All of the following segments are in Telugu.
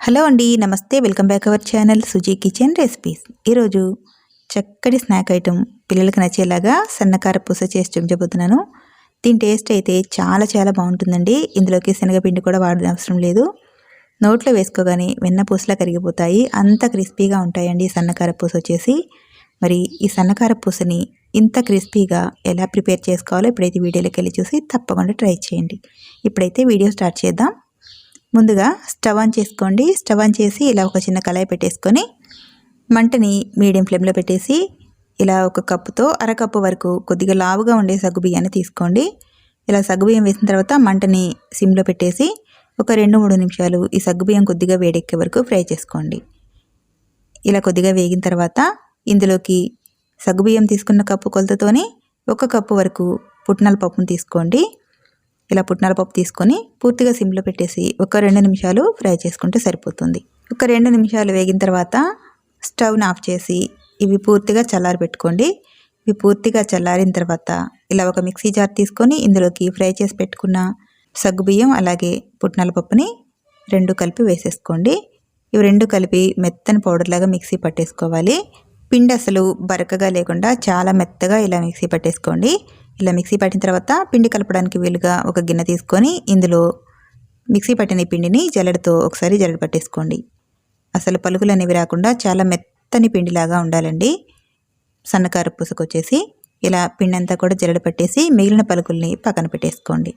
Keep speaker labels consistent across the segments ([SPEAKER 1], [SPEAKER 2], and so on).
[SPEAKER 1] హలో అండి నమస్తే. Welcome back our channel Suji kitchen recipes. ఈరోజు చక్కటి స్నాక్ ఐటెం పిల్లలకు నచ్చేలాగా సన్నకార పూస చేసి చూపించబోతున్నాను. దీని టేస్ట్ అయితే చాలా చాలా బాగుంటుందండి. ఇందులోకి శనగపిండి కూడా వాడడం అవసరం లేదు. నోట్లో వేసుకోగానే వెన్న పూసలా కరిగిపోతాయి. అంత క్రిస్పీగా ఉంటాయండి సన్నకార పూస వచ్చేసి. మరి ఈ సన్నకార పూసని ఇంత క్రిస్పీగా ఎలా ప్రిపేర్ చేసుకోవాలో ఇప్పుడైతే వీడియోలోకి వెళ్ళి చూసి తప్పకుండా ట్రై చేయండి. ఇప్పుడైతే వీడియో స్టార్ట్ చేద్దాం. ముందుగా స్టవ్ ఆన్ చేసుకోండి. స్టవ్ ఆన్ చేసి ఇలా ఒక చిన్న కళాయి పెట్టేసుకొని మంటని మీడియం ఫ్లేమ్లో పెట్టేసి ఇలా ఒక కప్పుతో అరకప్పు వరకు కొద్దిగా లావుగా ఉండే సగ్గు బియ్యాన్ని తీసుకోండి. ఇలా సగ్గుబియ్యం వేసిన తర్వాత మంటని సిమ్లో పెట్టేసి ఒక రెండు మూడు నిమిషాలు ఈ సగ్గుబియ్యం కొద్దిగా వేడెక్కే వరకు ఫ్రై చేసుకోండి. ఇలా కొద్దిగా వేగిన తర్వాత ఇందులోకి సగ్గుబియ్యం తీసుకున్న కప్పు కొలతతోని ఒక కప్పు వరకు పుట్నాల పప్పును తీసుకోండి. ఇలా పుట్నాల పప్పు తీసుకొని పూర్తిగా సిమ్లో పెట్టేసి ఒక రెండు నిమిషాలు ఫ్రై చేసుకుంటే సరిపోతుంది. ఒక రెండు నిమిషాలు వేగిన తర్వాత స్టవ్ని ఆఫ్ చేసి ఇవి పూర్తిగా చల్లారి పెట్టుకోండి. ఇవి పూర్తిగా చల్లారిన తర్వాత ఇలా ఒక మిక్సీ జార్ తీసుకొని ఇందులోకి ఫ్రై చేసి పెట్టుకున్న సగ్గుబియ్యం అలాగే పుట్నాల పప్పుని రెండు కలిపి వేసేసుకోండి. ఇవి రెండు కలిపి మెత్తని పౌడర్ లాగా మిక్సీ పట్టేసుకోవాలి. పిండి అసలు బరకగా లేకుండా చాలా మెత్తగా ఇలా మిక్సీ పట్టేసుకోండి. ఇలా మిక్సీ పట్టిన తర్వాత పిండి కలపడానికి వీలుగా ఒక గిన్నె తీసుకొని ఇందులో మిక్సీ పట్టిన పిండిని జల్లెడతో ఒకసారి జల్లెడ పట్టేసుకోండి. అసలు పలుకులు అనేవి రాకుండా చాలా మెత్తని పిండిలాగా ఉండాలండి. సన్నకార పూసకొచ్చేసి ఇలా పిండి అంతా కూడా జల్లెడ పట్టేసి మిగిలిన పలుకుల్ని పక్కన పెట్టేసుకోండి.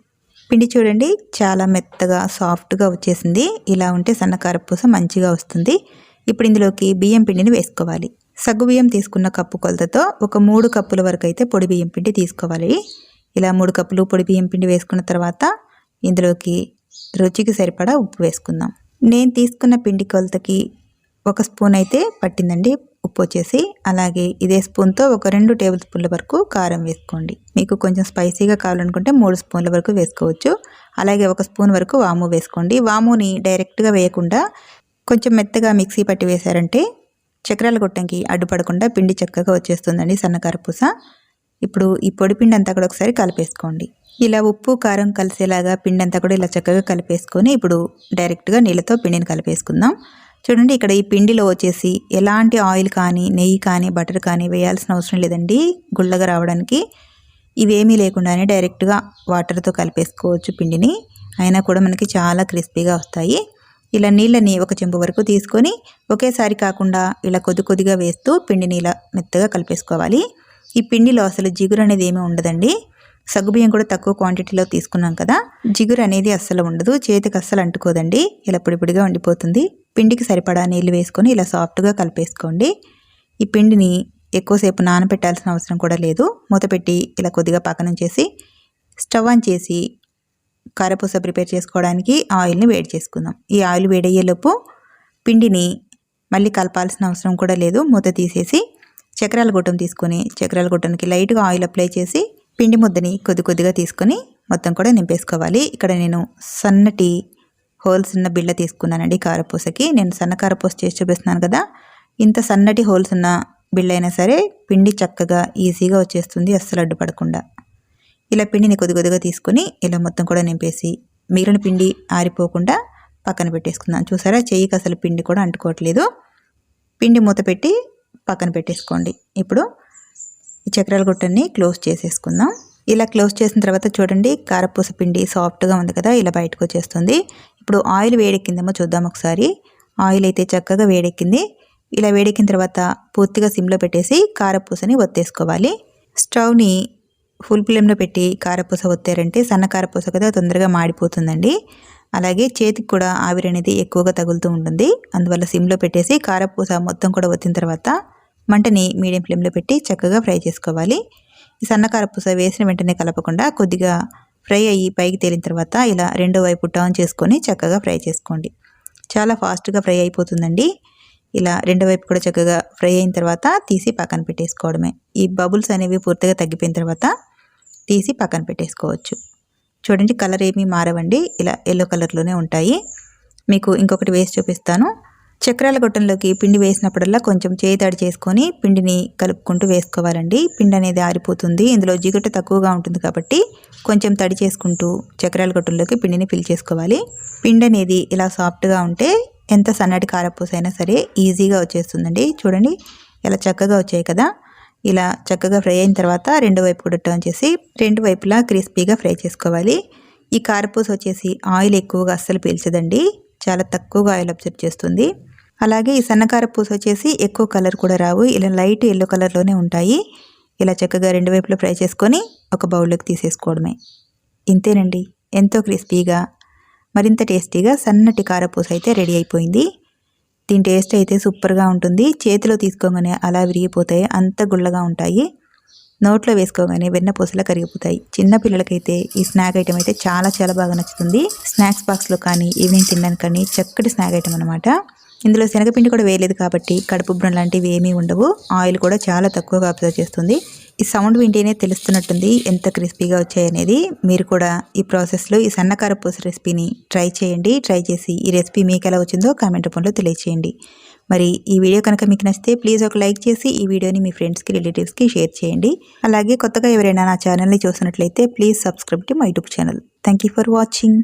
[SPEAKER 1] పిండి చూడండి చాలా మెత్తగా సాఫ్ట్గా వచ్చేసింది. ఇలా ఉంటే సన్నకార పూస మంచిగా వస్తుంది. ఇప్పుడు ఇందులోకి బియ్యం పిండిని వేసుకోవాలి. సగ్గుబియ్యం తీసుకున్న కప్పు కొలతతో ఒక మూడు కప్పుల వరకు అయితే పొడి బియ్యం పిండి తీసుకోవాలి. ఇలా మూడు కప్పులు పొడి బియ్యం పిండి వేసుకున్న తర్వాత ఇందులోకి రుచికి సరిపడా ఉప్పు వేసుకుందాం. నేను తీసుకున్న పిండి కొలతకి ఒక స్పూన్ అయితే పట్టిందండి. ఉప్పు వచ్చేసి అలాగే ఇదే స్పూన్తో ఒక రెండు టేబుల్ స్పూన్ల వరకు కారం వేసుకోండి. మీకు కొంచెం స్పైసీగా కావాలనుకుంటే మూడు స్పూన్ల వరకు వేసుకోవచ్చు. అలాగే ఒక స్పూన్ వరకు వాము వేసుకోండి. వాముని డైరెక్ట్గా వేయకుండా కొంచెం మెత్తగా మిక్సీ పట్టి వేశారంటే చక్రాల గొట్టంకి అడ్డుపడకుండా పిండి చక్కగా వచ్చేస్తుందండి సన్నకార పూస. ఇప్పుడు ఈ పొడి పిండి అంతా కూడా ఒకసారి కలిపేసుకోండి. ఇలా ఉప్పు కారం కలిసేలాగా పిండి అంతా కూడా ఇలా చక్కగా కలిపేసుకొని ఇప్పుడు డైరెక్ట్గా నీళ్ళతో పిండిని కలిపేసుకుందాం. చూడండి ఇక్కడ ఈ పిండిలో వచ్చేసి ఎలాంటి ఆయిల్ కానీ నెయ్యి కానీ బటర్ కానీ వేయాల్సిన అవసరం లేదండి గుళ్ళగా రావడానికి. ఇవేమీ లేకుండానే డైరెక్ట్గా వాటర్తో కలిపేసుకోవచ్చు పిండిని. అయినా కూడా మనకి చాలా క్రిస్పీగా వస్తాయి. ఇలా నీళ్ళని ఒక చెంపు వరకు తీసుకొని ఒకేసారి కాకుండా ఇలా కొద్ది కొద్దిగా వేస్తూ పిండిని ఇలా మెత్తగా కలిపేసుకోవాలి. ఈ పిండిలో అసలు జిగురు అనేది ఏమీ ఉండదండి. సగ్గుబియ్యం కూడా తక్కువ క్వాంటిటీలో తీసుకున్నాం కదా జిగురు అనేది అస్సలు ఉండదు. చేతికి అస్సలు అంటుకోదండి. ఇలా పొడిపొడిగా ఉండిపోతుంది. పిండికి సరిపడా నీళ్ళు వేసుకొని ఇలా సాఫ్ట్గా కలిపేసుకోండి. ఈ పిండిని ఎక్కువసేపు నానబెట్టాల్సిన అవసరం కూడా లేదు. మూతపెట్టి ఇలా కొద్దిగా పక్కన చేసి స్టవ్ ఆన్ చేసి కారపూస ప్రిపేర్ చేసుకోవడానికి ఆయిల్ని వేడి చేసుకుందాం. ఈ ఆయిల్ వేడయ్యేలోపు పిండిని మళ్ళీ కలపాల్సిన అవసరం కూడా లేదు. మూత తీసేసి చక్రాల గుట్టం తీసుకొని చక్రాల గుట్టనికి లైట్గా ఆయిల్ అప్లై చేసి పిండి ముద్దని కొద్ది కొద్దిగా తీసుకొని మొత్తం కూడా నింపేసుకోవాలి. ఇక్కడ నేను సన్నటి హోల్స్ ఉన్న బిళ్ళ తీసుకున్నానండి కారపూసకి. నేను సన్న కారపూస చేసి చూపిస్తున్నాను కదా. ఇంత సన్నటి హోల్స్ ఉన్న బిళ్ళ అయినా సరే పిండి చక్కగా ఈజీగా వచ్చేస్తుంది అస్సలు అడ్డుపడకుండా. ఇలా పిండిని కొద్ది కొద్దిగా తీసుకొని ఇలా మొత్తం కూడా నింపేసి మిగిలిన పిండి ఆరిపోకుండా పక్కన పెట్టేసుకుందాం. చూసారా? చెయ్యికి అసలు పిండి కూడా అంటుకోవట్లేదు. పిండి మూత పెట్టి పక్కన పెట్టేసుకోండి. ఇప్పుడు ఈ చక్రాల గుట్టని క్లోజ్ చేసేసుకుందాం. ఇలా క్లోజ్ చేసిన తర్వాత చూడండి కారపూస పిండి సాఫ్ట్గా ఉంది కదా ఇలా బయటకు వచ్చేస్తుంది. ఇప్పుడు ఆయిల్ వేడెక్కిందేమో చూద్దాం ఒకసారి. ఆయిల్ అయితే చక్కగా వేడెక్కింది. ఇలా వేడెక్కిన తర్వాత పూర్తిగా సిమ్లో పెట్టేసి కారపూసని ఒత్తేసుకోవాలి. స్టవ్ని ఫుల్ ఫ్లేమ్లో పెట్టి కారపూస ఒత్తారంటే సన్న కారపూస కదా తొందరగా మాడిపోతుందండి. అలాగే చేతికి కూడా ఆవిరి అనేది ఎక్కువగా తగులుతూ ఉంటుంది. అందువల్ల సిమ్లో పెట్టేసి కారపూస మొత్తం కూడా ఒత్తిన తర్వాత మంటని మీడియం ఫ్లేమ్లో పెట్టి చక్కగా ఫ్రై చేసుకోవాలి. ఈ సన్న కారపూస వేసిన వెంటనే కలపకుండా కొద్దిగా ఫ్రై అయ్యి పైకి తేలిన తర్వాత ఇలా రెండో వైపు టర్న్ చేసుకొని చక్కగా ఫ్రై చేసుకోండి. చాలా ఫాస్ట్గా ఫ్రై అయిపోతుందండి. ఇలా రెండో వైపు కూడా చక్కగా ఫ్రై అయిన తర్వాత తీసి పక్కన పెట్టేసుకోవడమే. ఈ బబుల్స్ అనేవి పూర్తిగా తగ్గిపోయిన తర్వాత తీసి పక్కన పెట్టేసుకోవచ్చు. చూడండి కలర్ ఏమీ మారవండి. ఇలా ఎల్లో కలర్లోనే ఉంటాయి. మీకు ఇంకొకటి వేసి చూపిస్తాను. చక్రాల గొట్టంలోకి పిండి వేసినప్పుడల్లా కొంచెం చేయి తడి చేసుకొని పిండిని కలుపుకుంటూ వేసుకోవాలండి. పిండి అనేది ఆరిపోతుంది. ఇందులో జిగుట తక్కువగా ఉంటుంది కాబట్టి కొంచెం తడి చేసుకుంటూ చక్రాల గొట్టంలోకి పిండిని ఫిల్ చేసుకోవాలి. పిండి అనేది ఇలా సాఫ్ట్గా ఉంటే ఎంత సన్నటి కారపూస అయినా సరే ఈజీగా వచ్చేస్తుందండి. చూడండి ఇలా చక్కగా వచ్చాయి కదా. ఇలా చక్కగా ఫ్రై అయిన తర్వాత రెండు వైపు కూడా టర్న్ చేసి రెండు వైపులా క్రిస్పీగా ఫ్రై చేసుకోవాలి. ఈ కారపూస వచ్చేసి ఆయిల్ ఎక్కువగా అస్సలు పీల్చదండి. చాలా తక్కువగా ఆయిల్ అబ్జర్వ్ చేస్తుంది. అలాగే ఈ సన్నకార పూస వచ్చేసి ఎక్కువ కలర్ కూడా రావు. ఇలా లైట్ ఎల్లో కలర్లోనే ఉంటాయి. ఇలా చక్కగా రెండు వైపులా ఫ్రై చేసుకొని ఒక బౌల్లోకి తీసేసుకోవడమే. ఇంతేనండి. ఎంతో క్రిస్పీగా మరింత టేస్టీగా సన్నటి కారపూస అయితే రెడీ అయిపోయింది. దీని టేస్ట్ అయితే సూపర్గా ఉంటుంది. చేతిలో తీసుకోగానే అలా విరిగిపోతాయి. అంత గుల్లగా ఉంటాయి. నోట్లో వేసుకోగానే వెన్నపూసలా కరిగిపోతాయి. చిన్న పిల్లలకైతే ఈ స్నాక్ ఐటమ్ అయితే చాలా చాలా బాగా నచ్చుతుంది. స్నాక్స్ బాక్స్లో కానీ ఈవినింగ్ తినడానికి కానీ చక్కటి స్నాక్ ఐటమ్ అనమాట ఇందులో శనగపిండి కూడా వేయలేదు కాబట్టి కడుపుబ్బరం లాంటివి ఏమీ ఉండవు. ఆయిల్ కూడా చాలా తక్కువగా అబ్జర్వ్ చేస్తుంది. ఈ సౌండ్ వింటేనే తెలుస్తున్నట్టుంది ఎంత క్రిస్పీగా వచ్చాయనేది. మీరు కూడా ఈ ప్రాసెస్లో ఈ సన్నకార పూస రెసిపీని ట్రై చేయండి. ట్రై చేసి ఈ రెసిపీ మీకు ఎలా వచ్చిందో కామెంట్ రూపంలో తెలియచేయండి. మరి ఈ వీడియో కనుక మీకు నచ్చితే ప్లీజ్ ఒక లైక్ చేసి ఈ వీడియోని మీ ఫ్రెండ్స్కి రిలేటివ్స్కి షేర్ చేయండి. అలాగే కొత్తగా ఎవరైనా నా ఛానల్ని చూసినట్లయితే please subscribe to my YouTube channel. Thank you for watching.